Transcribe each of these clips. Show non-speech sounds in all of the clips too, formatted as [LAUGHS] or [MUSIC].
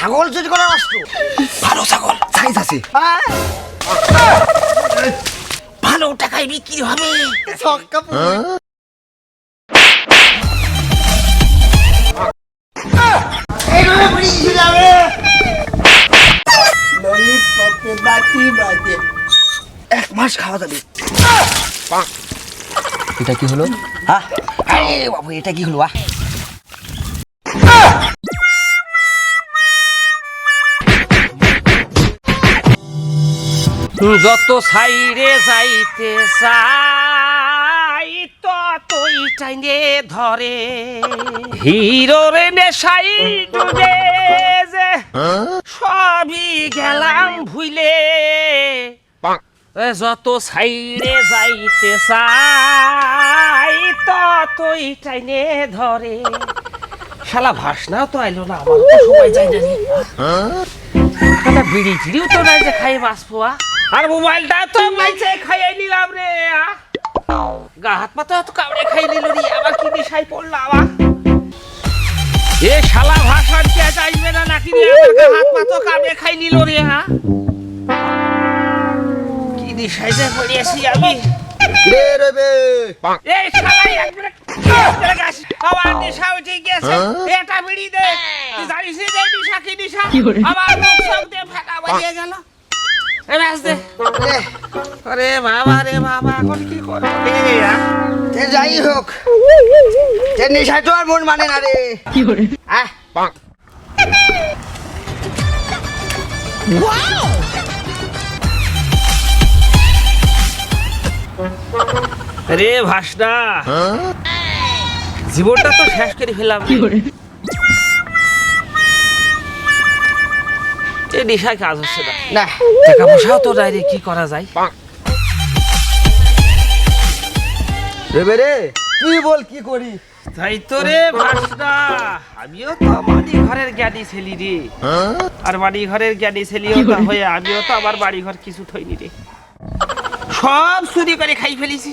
ছাগল চুরি করার অস্ত্র ভালো ছাগল। সাইজ আছে। হ্যাঁ। ভালো টাকায় বিক্রি হবে। এক মাস খাওয়া যাবে। এটা কি হলো? হ্যাঁ আরে বাবু এটা কি হলো আহ? যত সাইরে যাইতে চাই ততই টাইনে ধরে। হিরোর নেশাই ডুবে যে সবই গেলাম ভুলে। যত সাইরে যাইতে চাই ততই টাইনে ধরে। শালা ভাসনাও তো আইলো না আমার তো সময় যায় না। বিড়ি টিড়িও তো নাই যে খাই বাঁচবো। আর মোবাইলটা তো মাইছে খাইয়ে নিলাম রে গা হাত পাতা তো কামড়ে খাই নিল রে আবার কি নেশায় পড়লাম আ। এ শালা ভাষণ কে চাইবে না নাকি রে আমার গা হাত পাতা কামড়ে খাই নিল রে হ্যাঁ কি নেশায় যে পড়িয়েছি আমি? রে রে বে। শালাই একবারে একবারে গাছ। আমার নেশা উঠে গেছে। এটা বিড়ি দে। তুই জানিস যে নেশা কি নেশা? আমার মুখ সব দিয়ে ফাঁকা বাজিয়ে গেল। এ ব্যাস দে রে, আরে বাবা রে বাবা এখন কি করব? সে যাই হোক। সে নেশায় তো আর মন মানে না রে। আহ। রে ভাসনা জীবনটা তো শেষ করে ফেলাম এই নেশায় কাজ হচ্ছে না। না। টাকা পয়সাও তো নাই রে কি করা যায়? রে তুই বল কি করি? তাই তো রে ভাসনা আমিও তো বাড়ি ঘরের জ্ঞানী ছেলি রে। আর বাড়ি ঘরের জ্ঞানী ছেলিও তো হয়ে আমিও তো আমার বাড়ি ঘর কিছু থইনি রে। সব চুরি করে খাই ফেলেছি।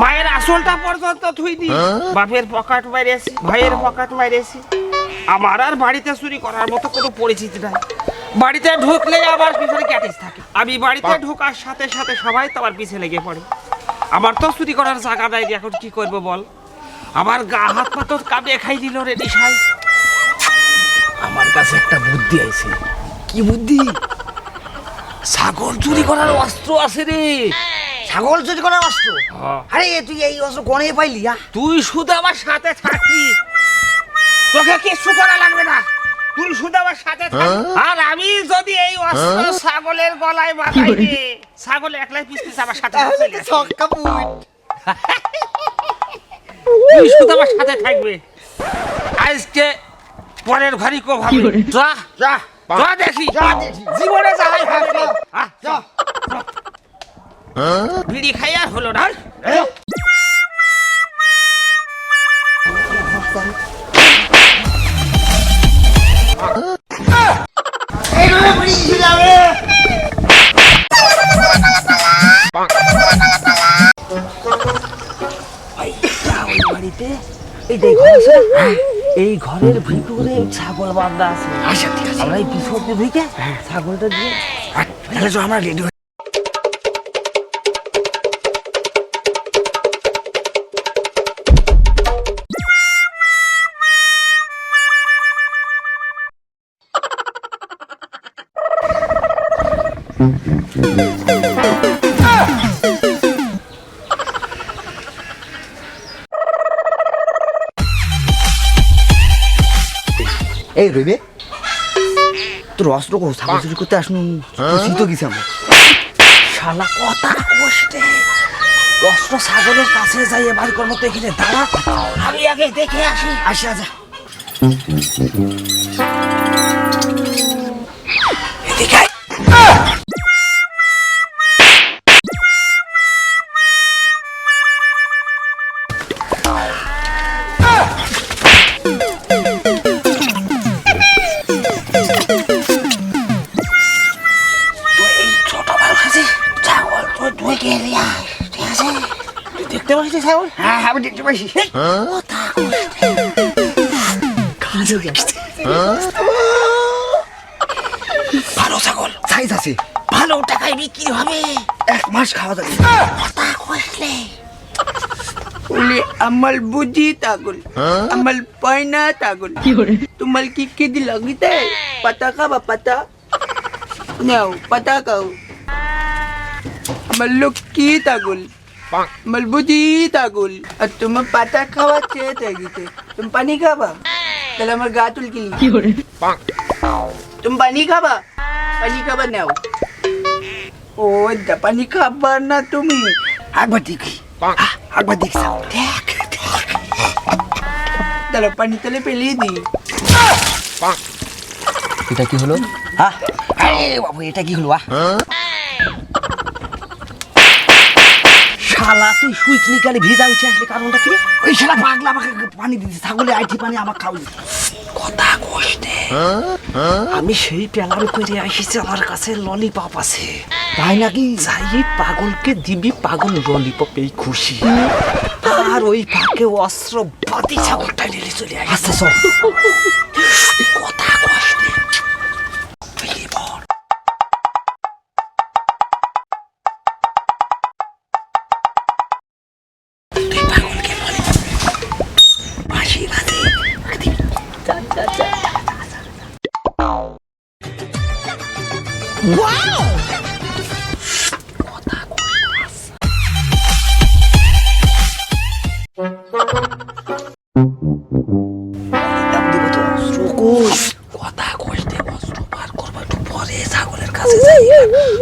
মায়ের আসলটা পর্যন্ত থুইনি। বাপের পকেট মারিয়েছি ভাইয়ের পকেট মারিয়েছি আমার আর বাড়িতে চুরি করার মতো কোনো পরিচিতি নাই। বাড়িতে ঢুকলে আমার পিছনে ক্যাটিস থাকে। আমি বাড়িতে ঢোকার সাথে সাথে সবাই তো আমার পিছে লেগে পড়ে। আমার তো চুরি করার জায়গা নাই এখন কি করব বল? আমার গা হাত পা তো কামড়ে খাই দিল রে নিশাই। আমার কাছে একটা বুদ্ধি আছে কি বুদ্ধি? ছাগল চুরি করার অস্ত্র আছে রে। ছাগল চুরি করার অস্ত্র? হ্যাঁ। আরে তুই এই অস্ত্র কোনে পাইলি তুই শুধু আমার সাথে থাকবি। কিচ্ছু করা লাগবে না? তুই শুধু আমার সাথে থাক। আর আমি যদি এই অস্ত্র ছাগলের গলায় বাঁধাই রে ছাগল একলাই পিস পিস আমার সাথে তুই শুধু আমার সাথে থাকবে। আজকে পরের ঘরই কো ভাবি। যা যা যা দেখি। দেখি। জীবনে যাই রে। যা, যা। বিড়ি খাই আর হলো না। যাবে। এই দেখ ঘরের ভিতরে ছাগল বান্ধা আছে। আচ্ছা আমরা এই পিছনে ঢুকে ছাগলটা দিয়ে তাহলে আমরা রেডি এই রইবে তোর অস্ত্র কো ছাগল চুরি করতে আসনু তো গেছি আমরা। শালা, কথা কষ্টে অস্ত্র ছাগলের কাছে যাই এবার কোন মতো এখানে দাঁড়া। আমি আগে দেখে আসি আসি দেখতে পাচ্ছিস ছাগল হ্যাঁ আমি দেখতে পাইছি কথা। ভালো ছাগল। সাইজ আছে। ভালো টাকায় বিক্রি হবে। এক মাস খাওয়া যাবে। কথা কইলে বলি আমার বুদ্ধি তাগল আমার পয়না তাগল তোমার কি কেদি লাগিতে? পাতা খাবা পাতা। নাও পাতা খাও। আমার লক্ষ্মী তাগল বুদ্ধি তাগল আর তোমার পাতা খাওয়া চেয়ে থাকিতে তুমি পানি খাবা তাহলে আমার গা তুলকি তুমি পানি খাবা পানি খাবা নাও ও দা পানি খাবা না তুমি একবার দেখি একবার দেখছি দেখ তাহলে পানি তাহলে পেলিয়ে দিই এটা কি হলো হ্যাঁ আরে বাবু এটা কি হলো আহ? শালা তুই সুইচ নিকালে ভিজা উঠে আসলে কারণটা কি ওই শালা পাগলা আমাকে পানি দিতে ছাগলে আইটি পানি আমাকে খাওয়াই কথা কষ্টে আমি সেই পেলাম করে আসিছি আমার কাছে ললিপপ আছে। তাই নাকি? যাই এই পাগলকে দিবি পাগল ললিপপ এই খুশি। আর ওই ফাঁকে অস্ত্র বাতি ছাগলটা নিলে চলে আসে। আচ্ছা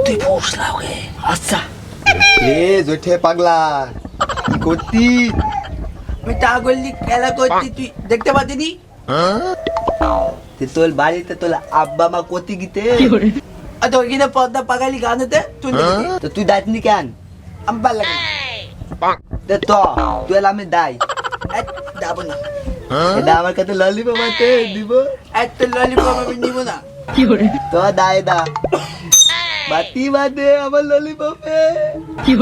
তুই ফুস লাগে আচ্ছা। এ জোঠে পাগলা কি করতি আমি তাগল্লি খেলা করছি তুই দেখতে পাচ্ছিনি তে তোর বাড়িতে তোর আব্বা মা কতি গিতে। আর তোর কিনা পদ্মা পাগালি গান হতে তুই তো তুই দাইতনি কেন আমি লাগে তে তো তুই আমি দাই যাব না এটা আমার কাছে ললিপপ আছে দিব একটা ললিপপ আমি নিব না তো দাই দা বাতি বাদে আমার ললিপপে দিব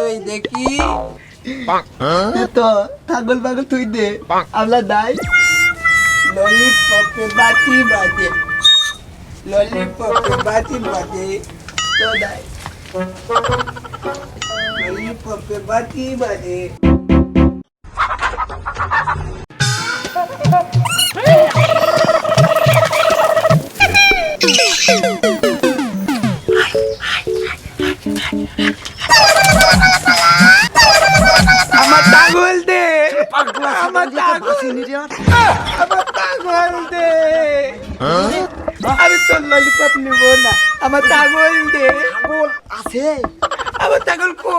ওই দেখি তে ছাগল পাগল তুই দে আমলা দাই ললিপপে বাতি বাজে ললিপপে বাতি বাজে তো দাই ললিপপে বাতি বাজে আমার তাগল দে আমার তাগল ললিপপ নিব না। আমার তাগল দে। ছাগল আছে? আমার ছাগল কো।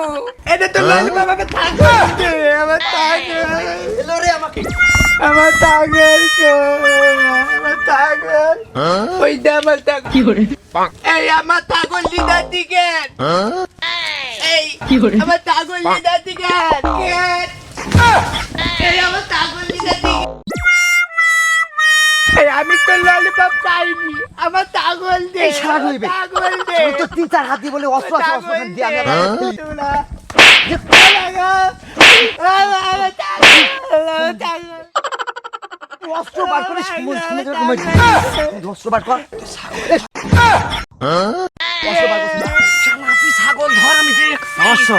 এটা তো ললিপপ আমার ছাগল দে আমার ছাগল। এলো রে আমাকে। আমার ছাগল কো আমার ছাগল। ওই দে আমার ছাগল। এই আমার ছাগল লিদার দিকে। এই আমার ছাগল লিদার দিকে। এই ললিপপ খাইনি আমার ছাগল দে এই শালা হইবে। ছাগল দে। তো তিন চার হাত বলে অস্ত্র আছে অস্ত্র আছে, আমি আবার- অস্ত্র বার করে। অস্ত্র বার কর। এই, অস্ত্র বার করছিস শালা তুই ছাগল ধর আমি দেখ অস্ত্র।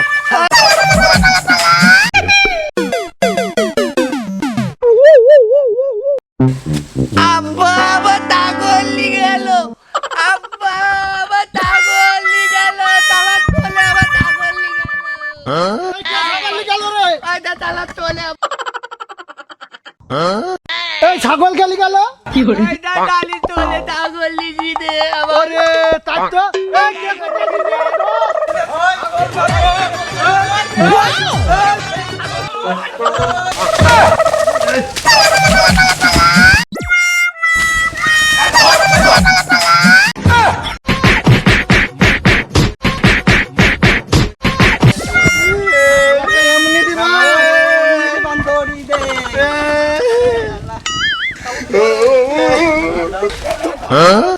তাগল লিগি দে আবার ওরে তাই তো? এই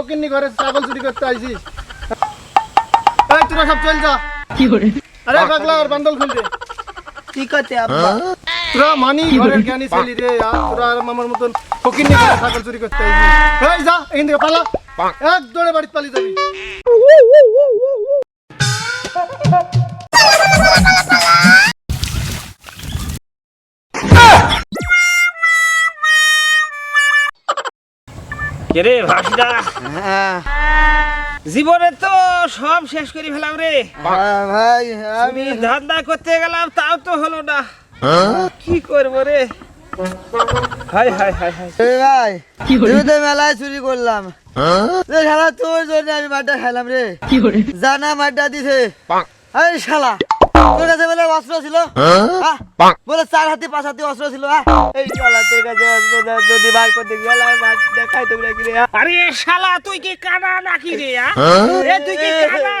ফকিন্নি ঘরে ছাগল চুরি করতে আইছিস এই তোরা সব চল যা। আরে পাগলা আর বান্দল খুলতে। কি করতে আব্বা? তোরা মানি ঘরের জ্ঞানী ছেলে রে আর তোরা আর আমার মতন ফকিন্নি ঘরে ছাগল চুরি করতে আইবি এই যা এখান থেকে পালা। এক দৌড়ে বাড়িতে পালিয়ে যাবি। রে ভাসিদা? হ্যাঁ। জীবনে তো সব শেষ করে ফেলাম রে। হ্যাঁ, ভাই আমি ধান্দা করতে গেলাম তাও তো হলো না। কি করব রে? Hi hi hi hi. ভাই তুমি তো মেলায় চুরি করলাম। শালা তোর জন্য আমি মাঠটা খেলাম রে। জানা মাঠটা দিছে। আরে শালা। তোর কাছে বলে অস্ত্র ছিল? বলে চার হাতে পাঁচ হাতে অস্ত্র ছিল এই শালা তোর কাছে অস্ত্র যদি বার করতে গেলাম দেখাই তো নাকি রে আরে শালা তুই কি কানা নাকি রে এ তুই কি কানা?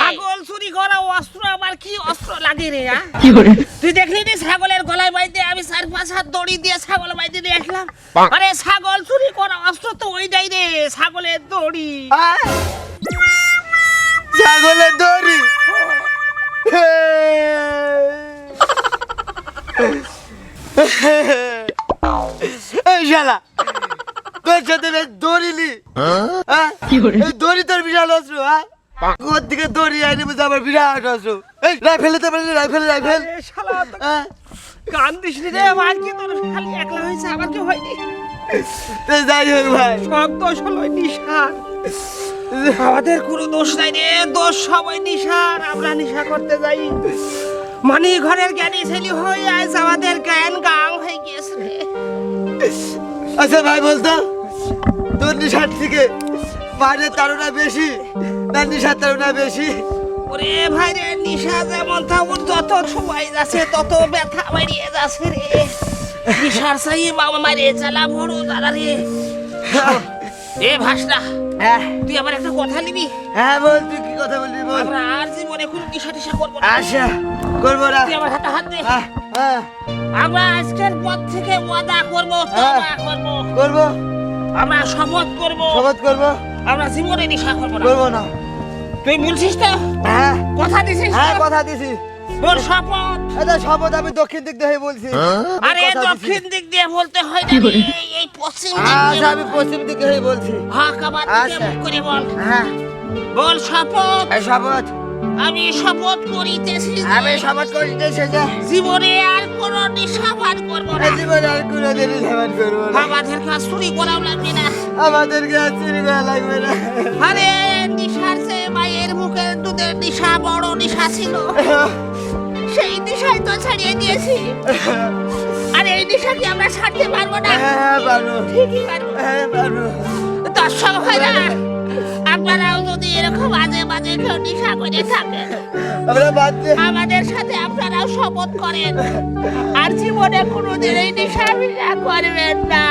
ছাগল চুরি করা অস্ত্র আবার কি অস্ত্র লাগে রে আ? তুই দেখলি নি ছাগলের গলায় বাইতে আমি চার পাঁচ হাত দড়ি দিয়ে ছাগল বাইতে নিয়ে আসলাম আরে ছাগল চুরি করা অস্ত্র তো ওইটাই রে ছাগলের দড়ি। ছাগলের দড়ি? শালা [LAUGHS] তোর সাথে বেশ দড়ি নি। হ্যাঁ? দড়ি তোর বিশাল অস্ত্র হ্যাঁ? কোথ থেকে দড়ি আইনি বুঝে আমার বিরাট অস্ত্র এই রাইফেলে তো পারলি রাইফেল রাইফেল? হ্যাঁ? কান দিস নি রে আমার কি তোর খালি একলা হয়েছে আমার কি হয়নি? যাই হোক ভাই। সব দোষ হলো নিশার আমাদের কোনো দোষ নাই রে দোষ সবাই নিশার আমরা নিশা করতে যাই। মানে ঘরের জ্ঞানী ছেলে হয়ে আজ আমাদের জ্ঞান গাং হয়ে গিয়েছে রে। আচ্ছা ভাই বলতো তোর নিশার থেকে মাঠের তাড়না বেশি না নিশার তাড়না বেশি? ওরে ভাই রে নিশা যেমন থাকুক যত সময় যাচ্ছে তত ব্যথা বাড়িয়ে যাচ্ছে রে। নিশার সাই বাবা মারে চালা বড় দাদা রে। এ ভাসনা হ্যাঁ। তুই আমার একটা কথা নিবি? হ্যাঁ বল তুই কি কথা বলবি বল। আমরা আর জীবনে কোনো নিশা টিশা করব না। আচ্ছা করব না। তুই আমার হাতে হাত দে। আমরা আজকের পর থেকে ওয়াদা করব তওবা করব। করব। আমরা শপথ করব। শপথ করব। আমরা জীবনে নিশা করব না। করব না। তুই বলছিস তো? হ্যাঁ। কথা দিছিস হ্যাঁ কথা দিছি। বল শপথ। এটা শপথ আমি দক্ষিণ দিক দিয়ে বলছি। আমি আরে দক্ষিণ দিক দিয়ে বলতে হয় না এই- পশ্চিম দিক আচ্ছা দিয়ে আমি পশ্চিম দিকে হয়ে বলছি। হক আমার দিকে আচ্ছা। করে বল। হ্যাঁ। বল শপথ। এই শপথ। আমি শপথ করিতেছি আমি শপথ করিতেছি যে জীবনে আর কোন নিশাবান করব না। জীবনে আর কোনোদিনই শপথ করব না। আমাদের কাজ চুরি করাও লাগবে না। আমাদেরকে আর চুরি করা লাগবে না। আরে নিশার চেয়ে মায়ের মুখের দুধের নিশা বড় নিশা ছিল। [LAUGHS] সেই নিশাই তো ছাড়িয়ে দিয়েছি। আর এই নিশা কি আমরা ছাড়তে পারব না? হ্যাঁ হ্যাঁ পারব। ঠিকই পারব। হ্যাঁ পারব। দর্শক ভাইরা আপনারাও যদি এরকম মাঝে মাঝে কেউ নিশা করে থাকেন আমাদের সাথে আপনারাও শপথ করেন। আর জীবনে কোনোদিন এই নিশা করবেন না।